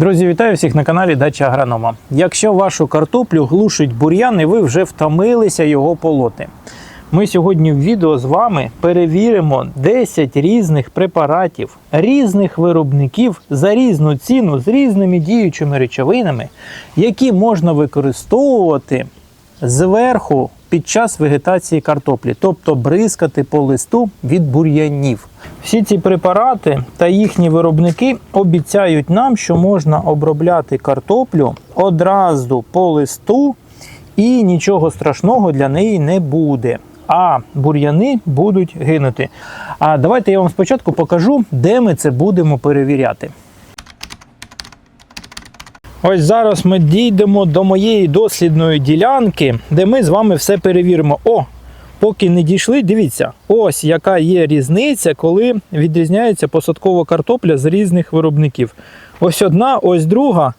Друзі, вітаю всіх на каналі Дача Агронома. Якщо вашу картоплю глушить бур'ян і ви вже втомилися його полоти. Ми сьогодні в відео з вами перевіримо 10 різних препаратів різних виробників за різну ціну з різними діючими речовинами, які можна використовувати зверху під час вегетації картоплі, тобто бризкати по листу від бур'янів. Всі ці препарати та їхні виробники обіцяють нам, що можна обробляти картоплю одразу по листу, і нічого страшного для неї не буде. А бур'яни будуть гинути. А давайте я вам спочатку покажу, де ми це будемо перевіряти. Ось зараз ми дійдемо до моєї дослідної ділянки, де ми з вами все перевіримо. О, поки не дійшли, дивіться, ось яка є різниця, коли відрізняється посадкова картопля з різних виробників. Ось одна, ось друга.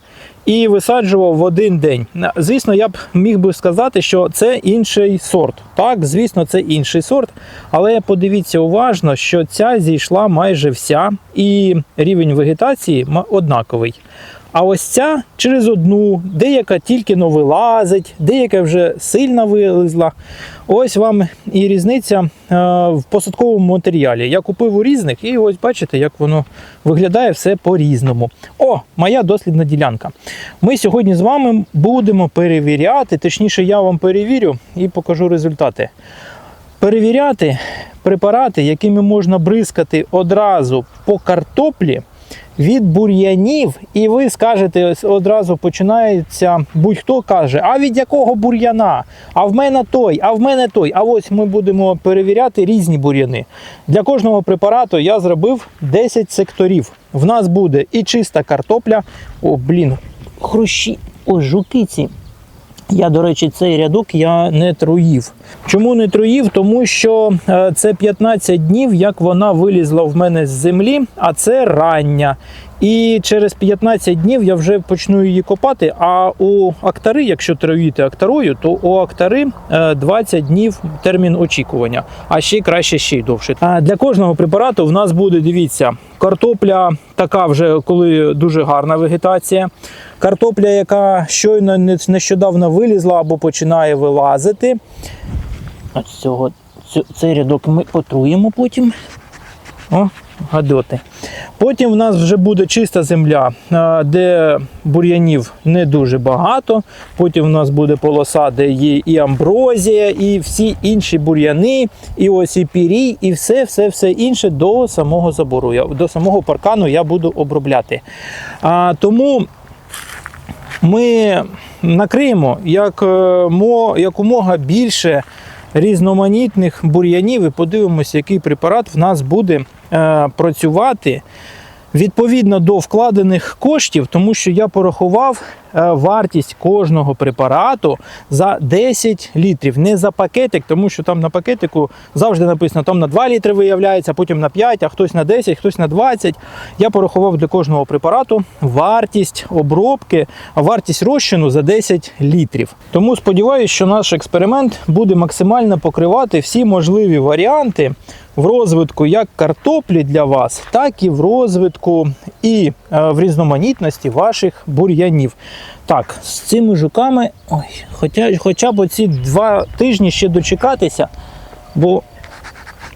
І висаджував в один день. Звісно, я б міг би сказати, що це інший сорт. Так, звісно, це інший сорт. Але подивіться уважно, що ця зійшла майже вся, і рівень вегетації однаковий. А ось ця через одну, деяка тільки но вилазить, деяка вже сильно вилізла. Ось вам і різниця е, в посадковому матеріалі. Я купив у різних, і ось бачите, як воно виглядає все по-різному. О, моя дослідна ділянка. Ми сьогодні з вами будемо перевіряти, точніше, я вам перевірю і покажу результати. Перевіряти препарати, якими можна бризкати одразу по картоплі від бур'янів, і ви скажете, ось одразу починається, будь-хто каже, а від якого бур'яна? А в мене той, а в мене той. А ось ми будемо перевіряти різні бур'яни. Для кожного препарату я зробив 10 секторів. В нас буде і чиста картопля. О, блін, хрущі, о, жукиці. Я, до речі, цей рядок я не труїв. Чому не труїв? Тому що е, це 15 днів, як вона вилізла в мене з землі, а це рання. І через 15 днів я вже почну її копати. А у актари, якщо труїти актарою, то у актари е, 20 днів термін очікування, а ще краще ще й довше. Для кожного препарату в нас буде, дивіться, картопля така вже коли дуже гарна вегетація. Картопля, яка щойно нещодавно вилізла або починає вилазити. Ось цього, цей рядок ми отруємо потім. О, гадоти. Потім в нас вже буде чиста земля, де бур'янів не дуже багато. Потім в нас буде полоса, де є і амброзія, і всі інші бур'яни, і ось і пірій, і все, все, все інше до самого забору. До самого паркану я буду обробляти. А, тому ми накриємо як, е, якомога більше різноманітних бур'янів і подивимося, який препарат в нас буде е, працювати відповідно до вкладених коштів, тому що я порахував вартість кожного препарату за 10 літрів, не за пакетик, тому що там на пакетику завжди написано там на 2 літри виявляється, потім на 5, а хтось на 10, хтось на 20. Я порахував для кожного препарату вартість обробки, вартість розчину за 10 літрів. Тому сподіваюся, що наш експеримент буде максимально покривати всі можливі варіанти в розвитку як картоплі для вас, так і в розвитку і е, в різноманітності ваших бур'янів. Так, з цими жуками, ой, хоча, хоча б оці два тижні ще дочекатися, бо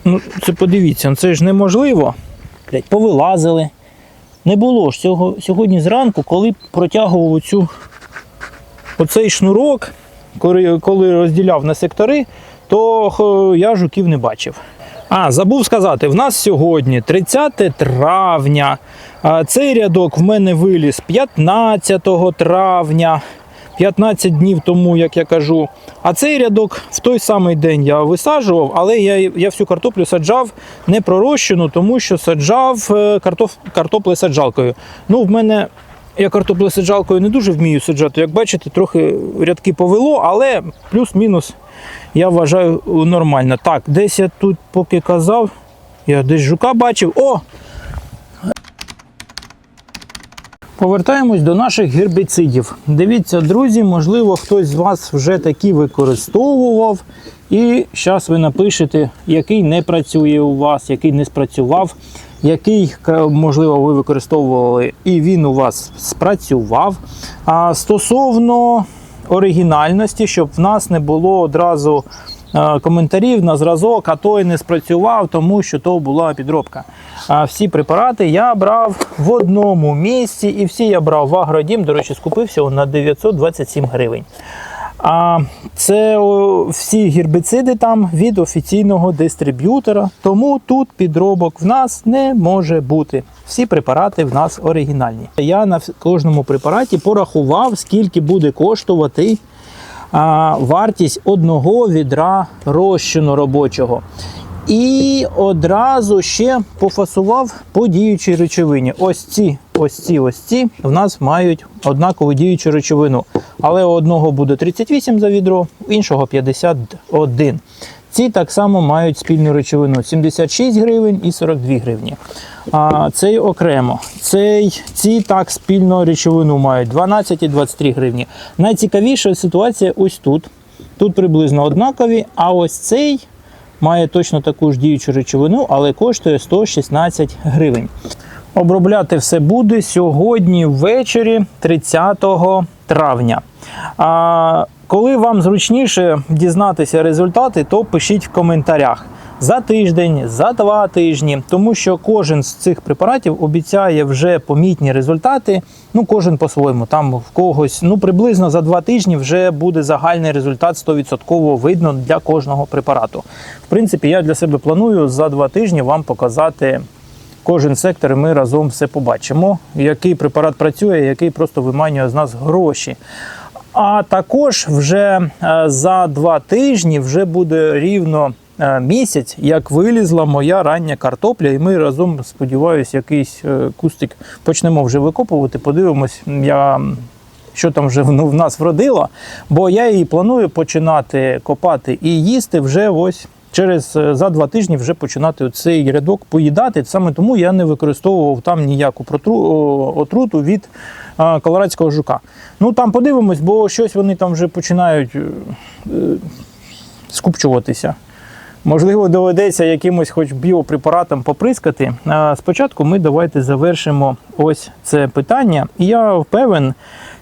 ну, це подивіться, це ж неможливо. Блядь, повилазили. Не було ж цього сьогодні зранку, коли протягував оцю, оцей шнурок, коли, коли розділяв на сектори, то я жуків не бачив. А, забув сказати, в нас сьогодні 30 травня. Цей рядок в мене виліз 15 травня. 15 днів тому, як я кажу. А цей рядок в той самий день я висаджував, але я, я всю картоплю саджав не пророщену, тому що саджав е, картоф, картоплесаджалкою. Ну, в мене я картоплесаджалкою не дуже вмію саджати. Як бачите, трохи рядки повело, але плюс-мінус я вважаю нормально. Так, десь я тут поки казав, я десь жука бачив. О! Повертаємось до наших гербіцидів. Дивіться, друзі, можливо, хтось з вас вже такі використовував. І зараз ви напишете, який не працює у вас, який не спрацював. який можливо ви використовували, і він у вас спрацював. А стосовно оригінальності, щоб в нас не було одразу е, коментарів на зразок, а той не спрацював, тому що то була підробка. Всі препарати я брав в одному місці, і всі я брав в Агродім. До речі, скупився на 927 гривень. А це всі гербіциди там від офіційного дистриб'ютора, тому тут підробок в нас не може бути. Всі препарати в нас оригінальні. Я на кожному препараті порахував, скільки буде коштувати а, вартість одного відра розчину робочого. І одразу ще пофасував по діючій речовині. Ось ці, ось ці, ось ці в нас мають однакову діючу речовину. Але у одного буде 38 за відро, у іншого 51. Ці так само мають спільну речовину 76 гривень і 42 гривні. А цей окремо. Цей, ці так спільну речовину мають 12 і 23 гривні. Найцікавіша ситуація ось тут. Тут приблизно однакові, а ось цей має точно таку ж діючу речовину, але коштує 116 гривень. Обробляти все буде сьогодні ввечері 30 травня. А коли вам зручніше дізнатися результати, то пишіть в коментарях. За тиждень, за два тижні, тому що кожен з цих препаратів обіцяє вже помітні результати. Ну, кожен по-своєму. Там в когось ну приблизно за два тижні вже буде загальний результат 100% видно для кожного препарату. В принципі, я для себе планую за два тижні вам показати кожен сектор, ми разом все побачимо, який препарат працює, який просто виманює з нас гроші. А також вже е, за два тижні вже буде рівно е, місяць, як вилізла моя рання картопля, і ми разом, сподіваюся, якийсь е, кустик почнемо вже викопувати. Подивимось, я. Що там вже в нас вродило, бо я її планую починати копати і їсти вже ось через е, за два тижні вже починати цей рядок поїдати. Саме тому я не використовував там ніяку протру, отруту від колорадського жука. Ну там подивимось, бо щось вони там вже починають е, е, скупчуватися. Можливо, доведеться якимось хоч біопрепаратом поприскати. А спочатку ми давайте завершимо ось це питання. І я впевнен,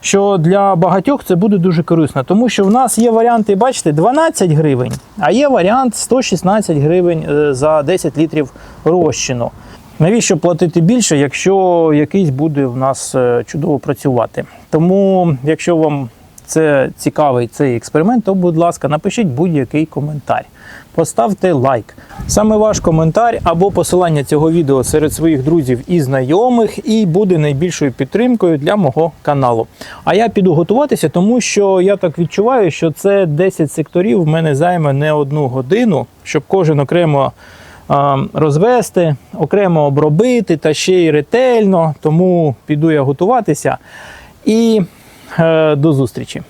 що для багатьох це буде дуже корисно, тому що в нас є варіанти, бачите, 12 гривень, а є варіант 116 гривень е, за 10 літрів розчину. Навіщо платити більше, якщо якийсь буде в нас е, чудово працювати? Тому, якщо вам це цікавий цей експеримент, то, будь ласка, напишіть будь-який коментар. Поставте лайк. Саме ваш коментар або посилання цього відео серед своїх друзів і знайомих, і буде найбільшою підтримкою для мого каналу. А я піду готуватися, тому що я так відчуваю, що це 10 секторів в мене займе не одну годину, щоб кожен окремо розвести, окремо обробити та ще й ретельно. Тому піду я готуватися. І до зустрічі.